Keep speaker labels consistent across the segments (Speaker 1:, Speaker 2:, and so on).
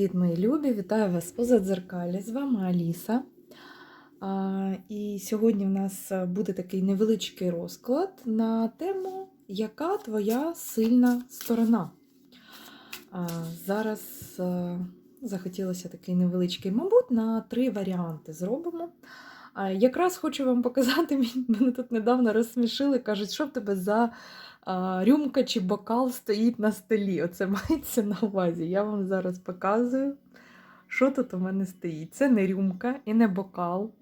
Speaker 1: Привіт, мої любі! Вітаю вас у Задзеркалі. З вами Аліса. А, і сьогодні в нас буде такий невеличкий розклад на тему, яка твоя сильна сторона. А, зараз а, захотілося такий невеличкий, мабуть, на три варіанти зробимо. А, якраз хочу вам показати, мене тут недавно розсмішили, кажуть, що в тебе за рюмка чи бокал стоїть на столі. Оце мається на увазі. Я вам зараз показую, що тут у мене стоїть. Це не рюмка і не бокал.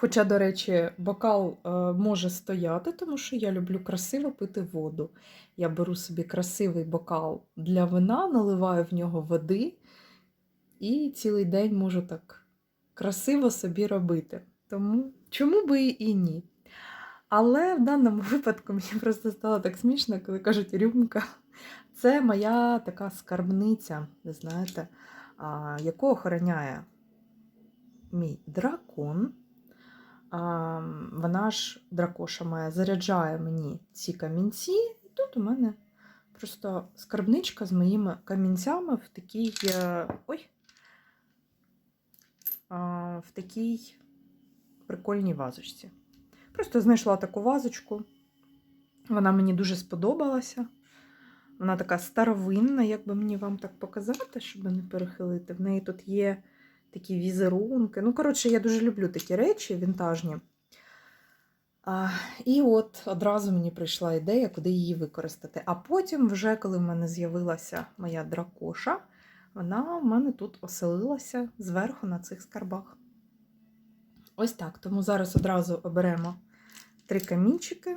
Speaker 1: Хоча, до речі, бокал е, може стояти, тому що я люблю красиво пити воду. Я беру собі красивий бокал для вина, наливаю в нього води і цілий день можу так красиво собі робити. Тому чому би і ні? Але в даному випадку мені просто стало так смішно, коли кажуть рюмка. Це моя така скарбниця, ви знаєте, яку охороняє мій дракон. Вона ж, дракоша моя, заряджає мені ці камінці, і тут у мене просто скарбничка з моїми камінцями в такій. е, Ой, в такій прикольній вазочці. Просто знайшла таку вазочку. Вона мені дуже сподобалася. Вона така старовинна, як би мені вам так показати, щоб не перехилити. В неї тут є такі візерунки. Ну, коротше, я дуже люблю такі речі вінтажні. А, І от одразу мені прийшла ідея, куди її використати. А потім, вже коли в мене з'явилася моя дракоша, вона в мене тут оселилася зверху на цих скарбах. Ось так. Тому зараз одразу оберемо три камінчики.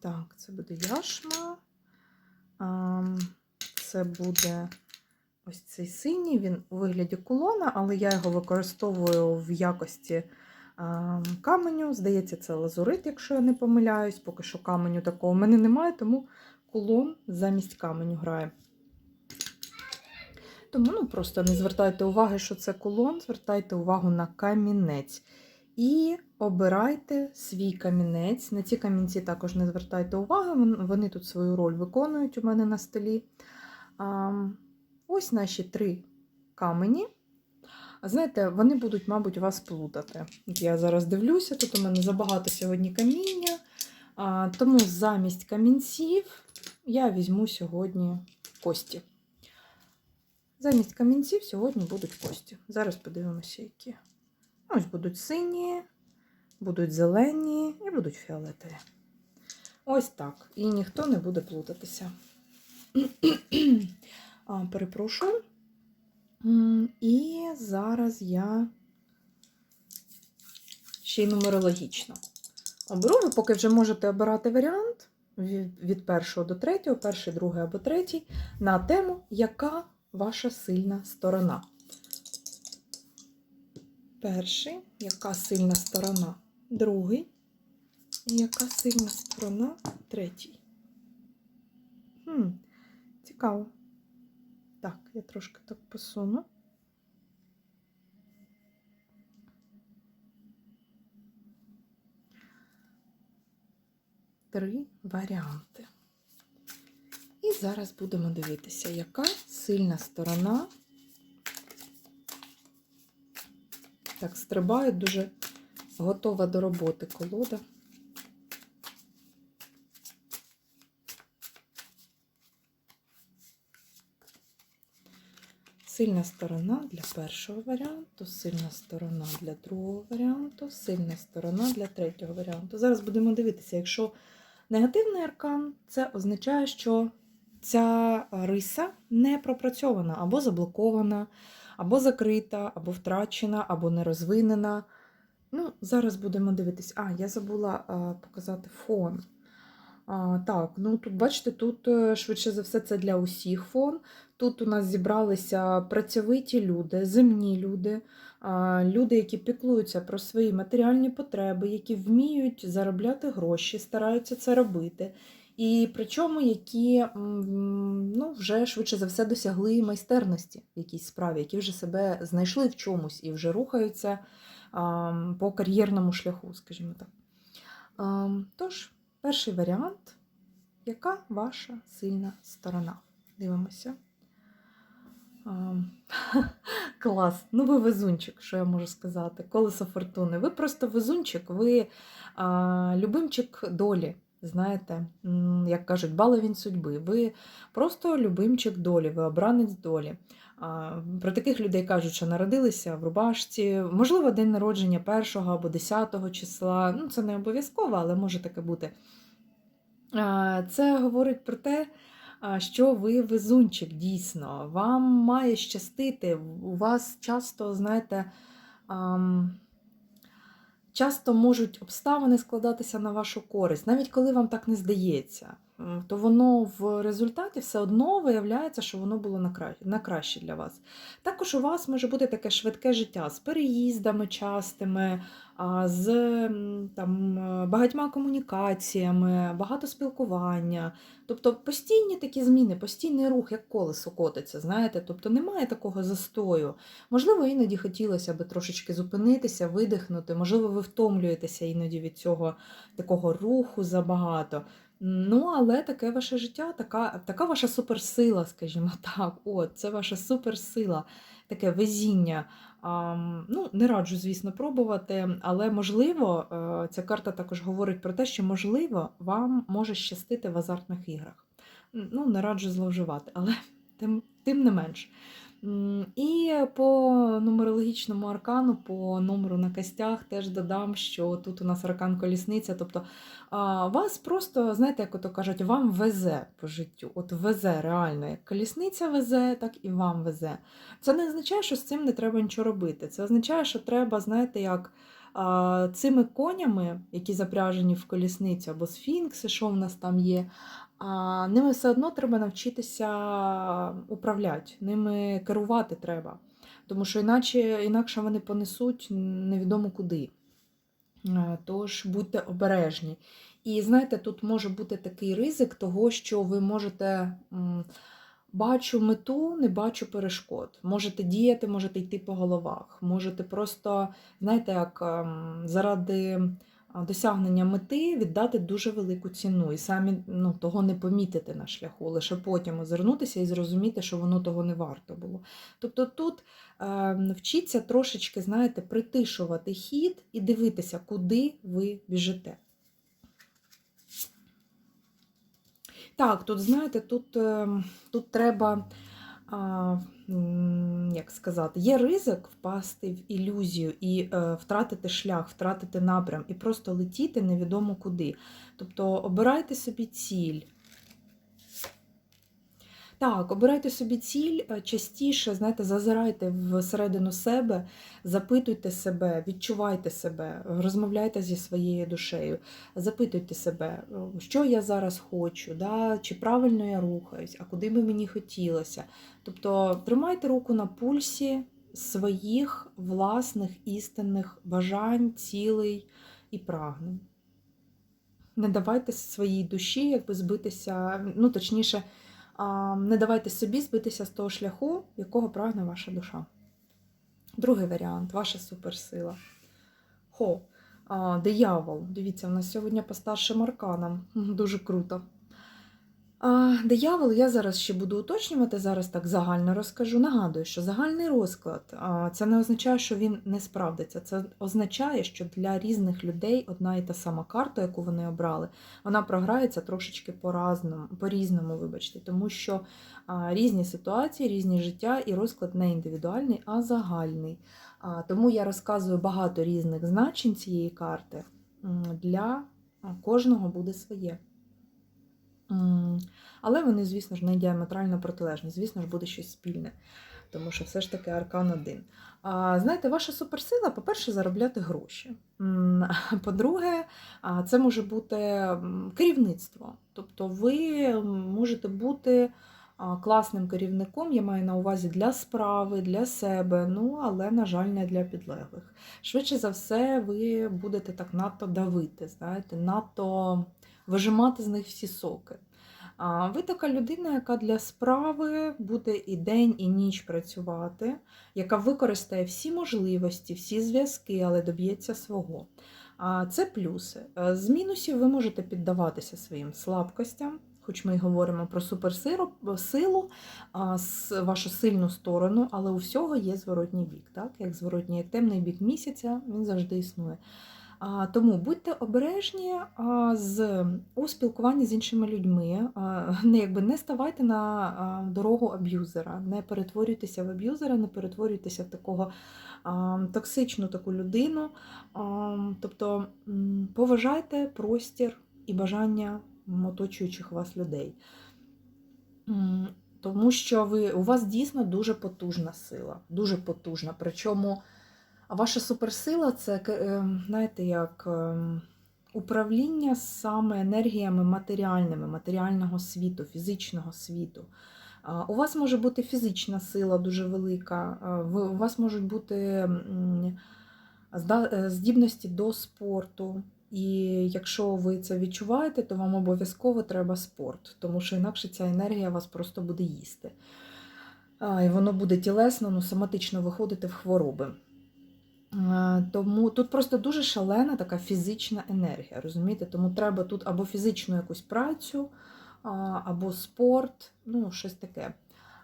Speaker 1: Так, це буде яшма. Це буде ось цей синій, він у вигляді кулона, але я його використовую в якості каменю. Здається, це лазурит, якщо я не помиляюсь. Поки що каменю такого в мене немає, тому кулон замість каменю грає. Тому ну, просто не звертайте уваги, що це кулон, звертайте увагу на камінець. І обирайте свій камінець. На ці камінці також не звертайте уваги, вони тут свою роль виконують у мене на столі. Ось наші три камені. Знаєте, вони будуть, мабуть, вас плутати. Я зараз дивлюся, тут у мене забагато сьогодні каміння. Тому замість камінців я візьму сьогодні кості. Замість камінців сьогодні будуть кості. Зараз подивимося, які. Ось будуть сині, будуть зелені і будуть фіолетові. Ось так. І ніхто не буде плутатися. а, Перепрошую. І зараз я ще й нумерологічно оберу. Ви поки вже можете обирати варіант від першого до третього, перший, другий або третій, на тему, яка ваша сильна сторона. Перший, яка сильна сторона, другий, і яка сильна сторона, третій. Хм, Цікаво. Так, я трошки так посуну. Три варіанти. І зараз будемо дивитися, яка сильна сторона. Так, стрибає дуже готова до роботи колода. Сильна сторона для першого варіанту, сильна сторона для другого варіанту, сильна сторона для третього варіанту. Зараз будемо дивитися, якщо негативний аркан, це означає, що ця риса не пропрацьована або заблокована, або закрита, або втрачена, або не розвинена. Ну, Зараз будемо дивитися. А, я забула а, показати фон. А, Так, ну тут, бачите, тут е, швидше за все це для усіх фон. Тут у нас зібралися працьовиті люди, земні люди, а, люди, які піклуються про свої матеріальні потреби, які вміють заробляти гроші, стараються це робити. І причому, які ну, вже швидше за все досягли майстерності в якійсь справі, які вже себе знайшли в чомусь і вже рухаються по кар'єрному шляху, скажімо так. Тож, перший варіант, яка ваша сильна сторона? Дивимося. Клас. Ну, ви везунчик, що я можу сказати. Колесо фортуни. Ви просто везунчик, ви любимчик долі. Знаєте, як кажуть, баловін судьби. Ви просто любимчик долі, ви обранець долі. Про таких людей кажуть, що народилися в рубашці, можливо, день народження 1 або 10 числа. Ну, це не обов'язково, але може таке бути. Це говорить про те, що ви везунчик дійсно. Вам має щастити. У вас часто, знаєте, часто можуть обставини складатися на вашу користь, навіть коли вам так не здається. То воно в результаті все одно виявляється, що воно було на кра- на краще для вас. Також у вас може бути таке швидке життя з переїздами частими, з там, е, багатьма комунікаціями, багато спілкування. Тобто постійні такі зміни, постійний рух, як колесо котиться, знаєте, тобто немає такого застою. Можливо, іноді хотілося би трошечки зупинитися, видихнути, можливо, ви втомлюєтеся іноді від цього такого руху забагато. Ну, але таке ваше життя, така, така ваша суперсила, скажімо так. От, це ваша суперсила, таке везіння. Ам, ну, не раджу, звісно, пробувати, але можливо, е, ця карта також говорить про те, що можливо вам може щастити в азартних іграх. Ну, не раджу зловживати, але тим, тим не менш. І по нумерологічному аркану, по номеру на костях, теж додам, що тут у нас аркан колісниця. Тобто вас просто, знаєте, як ото кажуть, вам везе по життю. От везе реально, як колісниця везе, так і вам везе. Це не означає, що з цим не треба нічого робити. Це означає, що треба, знаєте, як цими конями, які запряжені в колісницю, або сфінкси, що в нас там є. А ними все одно треба навчитися управляти, ними керувати треба. Тому що іначе, інакше вони понесуть невідомо куди. Е, Тож будьте обережні. І знаєте, тут може бути такий ризик того, що ви можете. Бачу мету, не бачу перешкод. Можете діяти, можете йти по головах. Можете просто, знаєте, як ем, заради досягнення мети віддати дуже велику ціну і самі ну, того не помітити на шляху, лише потім озирнутися і зрозуміти, що воно того не варто було. Тобто тут е, вчіться трошечки, знаєте, притишувати хід і дивитися, куди ви біжите. Так, тут, знаєте, тут, е, тут треба, як сказати, є ризик впасти в ілюзію і е, втратити шлях, втратити напрям і просто летіти невідомо куди. Тобто обирайте собі ціль. Так, обирайте собі ціль е, частіше, знаєте, зазирайте всередину себе, запитуйте себе, відчувайте себе, розмовляйте зі своєю душею, запитуйте себе, що я зараз хочу, да? чи правильно я рухаюсь, а куди би мені хотілося. Тобто тримайте руку на пульсі своїх власних істинних бажань, цілей і прагнень. Не давайте своїй душі якби збитися, ну точніше, не давайте собі збитися з того шляху, якого прагне ваша душа. Другий варіант ваша суперсила. Хо, диявол. Дивіться, у нас сьогодні по старшим арканам. Дуже круто. А, диявол, я зараз ще буду уточнювати, зараз так загально розкажу. Нагадую, що загальний розклад це не означає, що він не справдиться. Це означає, що для різних людей одна і та сама карта, яку вони обрали, вона програється трошечки по-різному, вибачте, тому що різні ситуації, різні життя, і розклад не індивідуальний, а загальний. Тому я розказую багато різних значень цієї карти. Для кожного буде своє. Але вони, звісно ж, не діаметрально протилежні. Звісно ж, буде щось спільне, тому що все ж таки аркан один. А, знаєте, ваша суперсила, по-перше, заробляти гроші. По-друге, це може бути керівництво. Тобто ви можете бути класним керівником, я маю на увазі для справи, для себе, ну, але, на жаль, не для підлеглих. Швидше за все, ви будете так надто давити, знаєте, надто вижимати з них всі соки. Ви така людина, яка для справи буде і день, і ніч працювати, яка використає всі можливості, всі зв'язки, але доб'ється свого. Це плюси. Е, З мінусів ви можете піддаватися своїм слабкостям, хоч ми й говоримо про суперсилу, с- вашу сильну сторону, але у всього є зворотній бік. Так? Як зворотній, як темний бік місяця, він завжди існує. Тому будьте обережні з у спілкуванні з іншими людьми. Не якби не ставайте на дорогу аб'юзера, не перетворюйтеся в аб'юзера, не перетворюйтеся в такого токсичну таку людину. Тобто поважайте простір і бажання оточуючих вас людей. Тому що ви, у вас дійсно дуже потужна сила, дуже потужна. Причому ваша суперсила це, е, знаєте, як ем, управління саме енергіями матеріальними, матеріального світу, фізичного світу. У вас може бути фізична сила дуже велика, у вас можуть бути е, здібності до спорту. І якщо ви це відчуваєте, то вам обов'язково треба спорт, тому що інакше ця енергія вас просто буде їсти. І воно буде тілесно, ну, соматично виходити в хвороби. Тому тут просто дуже шалена така фізична енергія, розумієте? Тому треба тут або фізичну якусь працю, або спорт, ну, щось таке.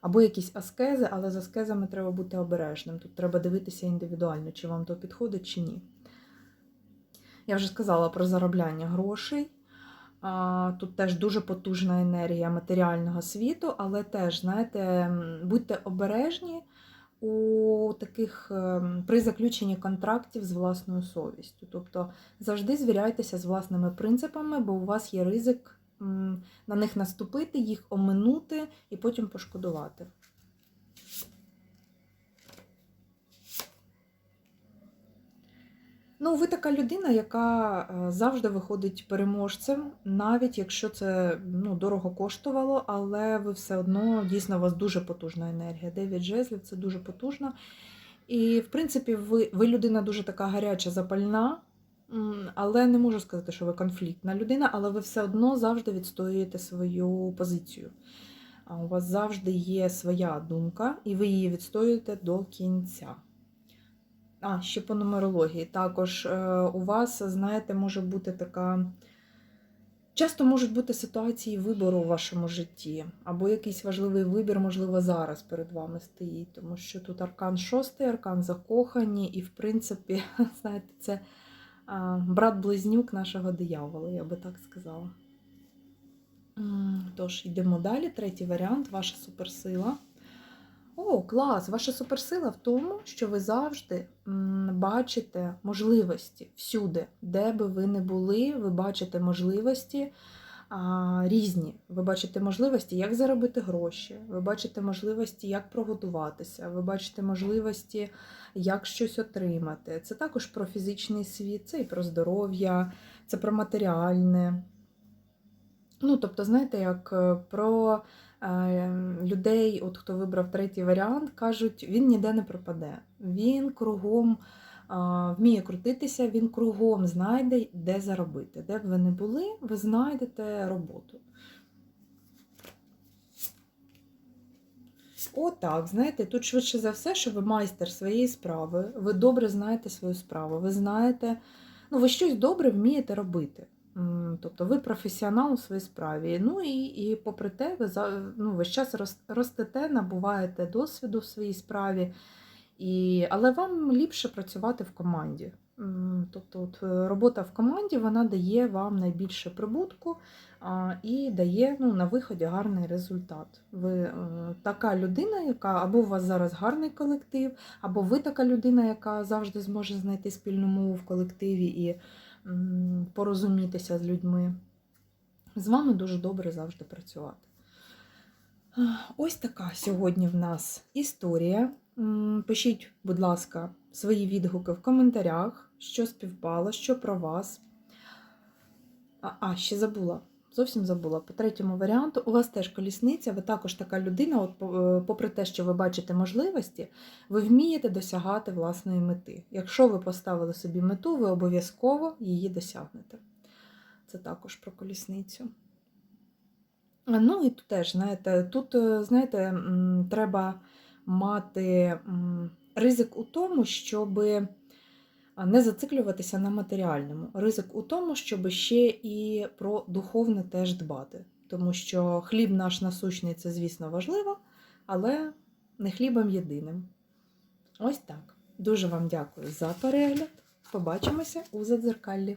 Speaker 1: Або якісь аскези, але з аскезами треба бути обережним. Тут треба дивитися індивідуально, чи вам то підходить, чи ні. Я вже сказала про заробляння грошей. Тут теж дуже потужна енергія матеріального світу, але теж, знаєте, будьте обережні у таких ем, при заключенні контрактів з власною совістю. Тобто завжди звіряйтеся з власними принципами, бо у вас є ризик на них наступити, їх оминути і потім пошкодувати. Ну, ви така людина, яка е, завжди виходить переможцем, навіть якщо це ну, дорого коштувало, але ви все одно дійсно у вас дуже потужна енергія. Дев'ять жезлів це дуже потужно. І, в принципі, ви, ви людина дуже така гаряча, запальна, але не можу сказати, що ви конфліктна людина, але ви все одно завжди відстоюєте свою позицію. У вас завжди є своя думка, і ви її відстоюєте до кінця. А, ще по нумерології. Також е, у вас, знаєте, може бути така. Часто можуть бути ситуації вибору у вашому житті, або якийсь важливий вибір, можливо, зараз перед вами стоїть, тому що тут аркан шостий, аркан закохані, і, в принципі, знаєте, це брат-близнюк нашого диявола, я би так сказала. Тож, йдемо далі. Третій варіант ваша суперсила. О, клас! Ваша суперсила в тому, що ви завжди бачите можливості всюди, де би ви не були, ви бачите можливості а, різні. Ви бачите можливості, як заробити гроші, ви бачите можливості, як прогодуватися, ви бачите можливості, як щось отримати. Це також про фізичний світ, це і про здоров'я, це про матеріальне. Ну, тобто, знаєте, як е, про людей, от хто вибрав третій варіант, кажуть, він ніде не пропаде. Він кругом вміє крутитися, він кругом знайде, де заробити. Де б ви не були, ви знайдете роботу. Отак, знаєте, тут швидше за все, що ви майстер своєї справи, ви добре знаєте свою справу, ви знаєте, ну, ви щось добре вмієте робити. Тобто ви професіонал у своїй справі. Ну і, і попри те, ви за, ну, весь час ростете, набуваєте досвіду в своїй справі, і, але вам ліпше працювати в команді. Тобто от, е, робота в команді вона дає вам найбільше прибутку а, і дає ну, на виході гарний результат. Ви е, така людина, яка або у вас зараз гарний колектив, або ви така людина, яка завжди зможе знайти спільну мову в колективі і порозумітися з людьми. З вами дуже добре завжди працювати. Ось така сьогодні в нас історія. Пишіть, будь ласка, свої відгуки в коментарях, що співпало, що про вас. А, а ще забула. Зовсім забула. По третьому варіанту, у вас теж колісниця, ви також така людина, от, е, попри те, що ви бачите можливості, ви вмієте досягати власної мети. Якщо ви поставили собі мету, ви обов'язково її досягнете. Це також про колісницю. Ну і тут теж, знаєте, тут, е, знаєте, треба мати ризик у тому, щоб не зациклюватися на матеріальному. Ризик у тому, щоб ще і про духовне теж дбати. тому що хліб наш насущний це, звісно, важливо, але не хлібом єдиним. Ось так. Дуже вам дякую за перегляд. Побачимося у задзеркаллі.